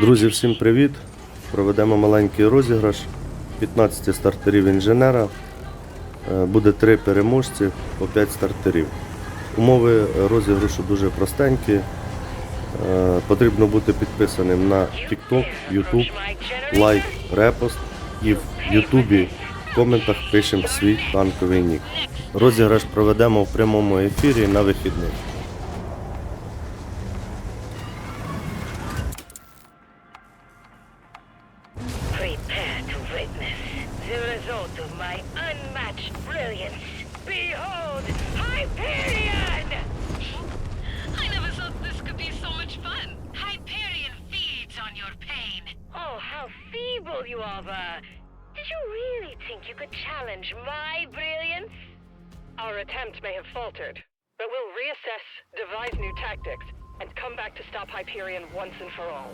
Друзі, всім привіт! Проведемо маленький розіграш. 15 стартерів інженера. Е, Буде 3 переможці по 5 стартерів. Умови розіграшу дуже простенькі. Е, Потрібно бути підписаним на TikTok, YouTube, лайк, репост і в Ютубі в коментах пишемо свій танковий нік. Розіграш проведемо в прямому ефірі на вихідних. Prepare to witness the result of my unmatched brilliance. Behold, Hyperion! I never thought this could be so much fun. Hyperion feeds on your pain. Oh, how feeble you are, Ver. Did you really think you could challenge my brilliance? Our attempt may have faltered, but we'll reassess, devise new tactics, and come back to stop Hyperion once and for all.